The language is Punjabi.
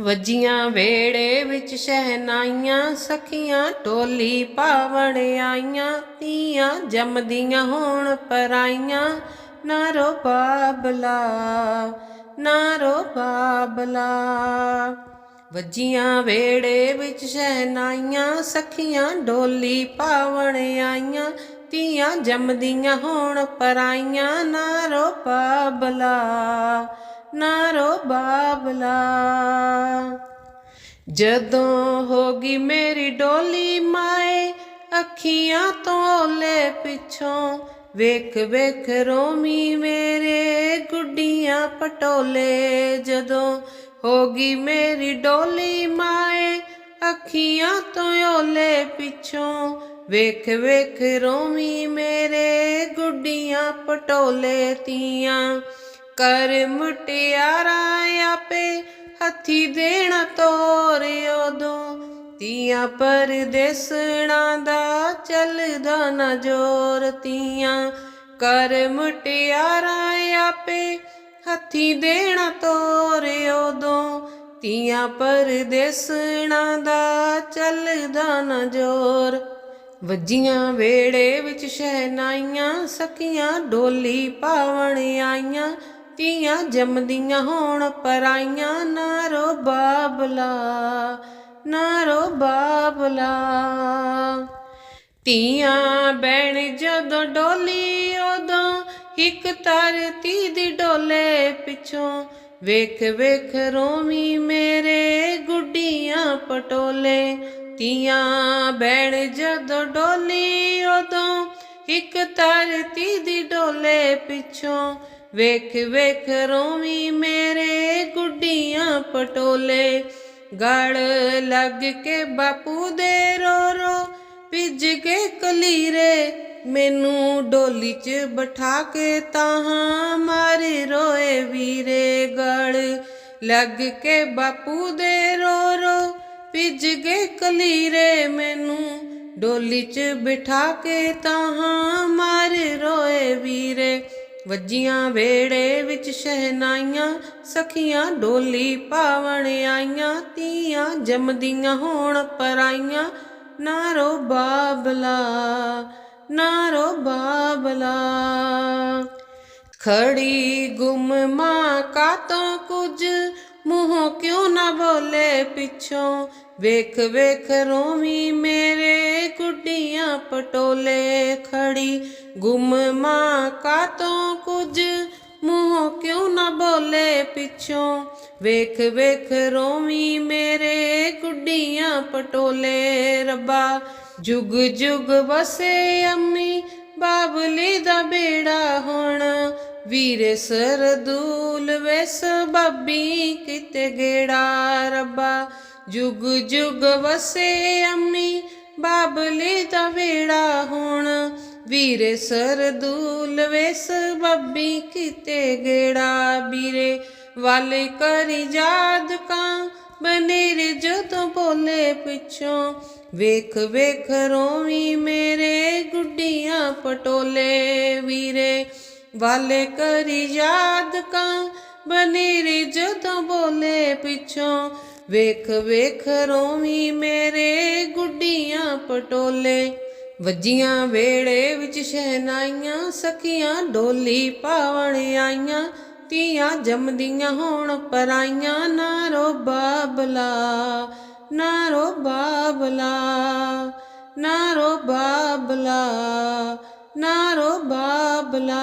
ਵੱਜੀਆਂ ਵੇੜੇ ਵਿੱਚ ਸ਼ਹਿਨਾਈਆਂ, ਸਖੀਆਂ ਢੋਲੀ ਪਾਵਣ ਆਈਆਂ ਤੀਆਂ ਜੰਮਦੀਆਂ ਹੋਣ ਪਰਾਈਆਂ। ਨਾ ਰੋ ਬਾਬਲਾ ਨਾ ਰੋ ਬਾਬਲਾ। ਵੱਜੀਆਂ ਵੇੜੇ ਵਿੱਚ ਸ਼ਹਿਨਾਈਆਂ, ਸਖੀਆਂ ਡੋਲੀ ਪਾਵਣ ਆਈਆਂ ਤੀਆਂ ਜੰਮਦੀਆਂ ਹੋਣ ਪਰਾਈਆਂ। ਨਾ ਰੋ ਬਾਬਲਾ ਨਾ ਰੋ ਬਾਬਲਾ। ਜਦੋਂ ਹੋਗੀ ਮੇਰੀ ਡੋਲੀ ਮਾਏ, ਅੱਖੀਆਂ ਤੋਂ ਓਲੇ ਪਿੱਛੋਂ ਵੇਖ ਵੇਖ ਰੋਮੀ ਮੇਰੇ ਗੁੱਡੀਆਂ ਪਟੋਲੇ। ਜਦੋਂ ਹੋਗੀ ਮੇਰੀ ਡੋਲੀ ਮਾਏ, ਅੱਖੀਆਂ ਤੋਂ ਓਲੇ ਪਿੱਛੋਂ ਵੇਖ ਵੇਖ ਰੋਮੀ ਮੇਰੇ ਗੁੱਡੀਆਂ ਪਟੋਲੇ। ਤੀਆਂ ਕਰ ਮੁਟਿਆਰਾ ਆਪੇ ਹੱਥੀ ਦੇਣਾ ਤੋਰ ਉਦੋਂ। ਤੀਆਂ ਪਰਦੇਸਣਾ ਦਾ ਚੱਲਦਾ ਨਾ ਜੋਰ। ਤੀਆਂ ਕਰ ਮੁਟਿਆਰਾ ਆਪੇ ਹੱਥੀ ਦੇਣਾ ਤੋਰ ਉਦੋਂ। ਤੀਆਂ ਪਰਦੇਸਣਾ ਦਾ ਚੱਲਦਾ ਨਾ ਜੋਰ। ਵੱਜੀਆਂ ਵੇੜੇ ਵਿੱਚ ਸ਼ਹਿਨਾਈਆਂ ਸਕੀਆਂ ਡੋਲੀ ਪਾਵਣ ਆਈਆਂ। ਧੀਆਂ ਜੰਮਦੀਆਂ ਹੋਣ, ਪਰਾਈਆਂ ਨਾ ਰੋ ਬਾਬਲਾ, ਨਾ ਰੋ ਬਾਬਲਾ। ਧੀਆਂ ਬੈਣ ਜਦੋਂ ਡੋਲੀ, ਉਦੋਂ ਇੱਕ ਧਰਤੀ ਦੀ ਡੋਲੇ ਪਿੱਛੋਂ ਵੇਖ ਵੇਖ ਰੋਵੀ ਮੇਰੇ ਗੁੱਡੀਆਂ ਪਟੋਲੇ। ਤੀਆਂ ਬੈਣ ਜਦੋਂ ਡੋਲੀ, ਉਦੋਂ ਇੱਕ ਧਰਤੀ ਦੀ ਡੋਲੇ ਪਿੱਛੋਂ ਵੇਖ ਵੇਖ ਰੋਵੀ ਮੇਰੇ ਗੁੱਡੀਆਂ ਪਟੋਲੇ। ਗੜ ਲੱਗ ਕੇ ਬਾਪੂ ਦੇ ਰੋ ਰੋ, ਭਿੱਜ ਕੇ ਕਲੀਰੇ। ਮੈਨੂੰ ਡੋਲੀ 'ਚ ਬਿਠਾ ਕੇ ਤਾਹਾਂ ਮਾਰੇ ਰੋਏ ਵੀਰੇ। ਗੜ ਲੱਗ ਕੇ ਬਾਪੂ ਦੇ ਰੋ ਰੋ, ਭਿੱਜ ਗਏ ਕਲੀਰੇ। ਮੈਨੂੰ ਡੋਲੀ 'ਚ ਬਿਠਾ ਕੇ ਤਾਹਾਂ ਮਾਰੇ ਰੋਏ ਵੀਰੇ। ਵੱਜੀਆਂ ਵੇੜੇ ਵਿੱਚ ਸ਼ਹਿਨਾਈਆਂ, ਸਖੀਆਂ ਡੋਲੀ ਪਾਵਣ ਆਈਆਂ, ਤੀਆਂ ਜੰਮਦੀਆਂ ਹੋਣ ਪਰਾਈਆਂ। ਨਾ ਰੋ ਬਾਬਲਾ, ਨਾਰੋ ਬਾਬਲਾ। ਖੜੀ ਗੁੰਮ ਮਾਂ ਕਾਤੋਂ ਕੁਝ, ਮੂੰਹੋਂ ਕਿਉਂ ਨਾ ਬੋਲੇ ਪਿੱਛੋਂ? ਵੇਖ ਵੇਖ ਰੋਵੀ ਮੇਰੇ ਕੁੱਡੀਆਂ ਪਟੋਲੇ ਖੜੀ। ਗੁੰਮ ਮਾਂ ਕਾਤੋਂ ਕੁਝ ਮੂੰਹ ਕਿਉਂ ਨਾ ਬੋਲੇ ਪਿੱਛੋਂ? ਵੇਖ ਵੇਖ ਰੋਵੀ ਮੇਰੇ ਕੁੱਡੀਆਂ ਪਟੋਲੇ ਰੱਬਾ। ਜੁਗ ਜੁਗ ਵਸੇ ਅੰਮੀ ਬਾਬਲੀ ਦਾ ਬੇੜਾ ਹੁਣ। ਵੀਰੇ ਸਰਦੂਲ ਵੇਸ ਬੱਬੀ ਕਿਤੇ ਗੇੜਾ ਰੱਬਾ। ਜੁਗ ਜੁਗ ਵਸੇ ਅੰਮੀ ਬਾਬਲੀ ਦਾ ਵੇੜਾ ਹੁਣ। ਵੀਰੇ ਸਰਦੂਲ ਵੇਸ ਬੱਬੀ ਕਿਤੇ ਗੇੜਾ। ਵੀਰੇ ਵਾਲੇ ਕਰੀ ਜਾਦ ਕਾਂ ਬਨੇਰੇ ਜਦੋਂ ਬੋਲੇ ਪਿੱਛੋਂ। ਵੇਖ ਵੇਖ ਰੋਵੀ ਮੇਰੇ ਗੁੱਡੀਆਂ ਪਟੋਲੇ। ਵੀਰੇ ਵਾਲੇ ਕਰੀ ਯਾਦ ਕਾਂ ਬਨੇਰੇ ਜਦੋਂ ਬੋਲੇ ਪਿੱਛੋਂ। ਵੇਖ ਵੇਖ ਰੋਵੀ ਮੇਰੇ ਗੁੱਡੀਆਂ ਪਟੋਲੇ। ਵੱਜੀਆਂ ਵੇੜੇ ਵਿੱਚ ਸ਼ਹਿਨਾਈਆਂ, ਸਖੀਆਂ ਡੋਲੀ ਪਾਵਣ ਆਈਆਂ। ਤੀਆਂ ਜੰਮਦੀਆਂ ਹੋਣ ਪਰਾਈਆਂ ਨਾ ਰੋ ਬਾਬਲਾ ਨਾ ਰੋ ਬਾਬਲਾ ਨਾ ਰੋ ਬਾਬਲਾ ਨਾ ਰੋ ਬਾਬਲਾ।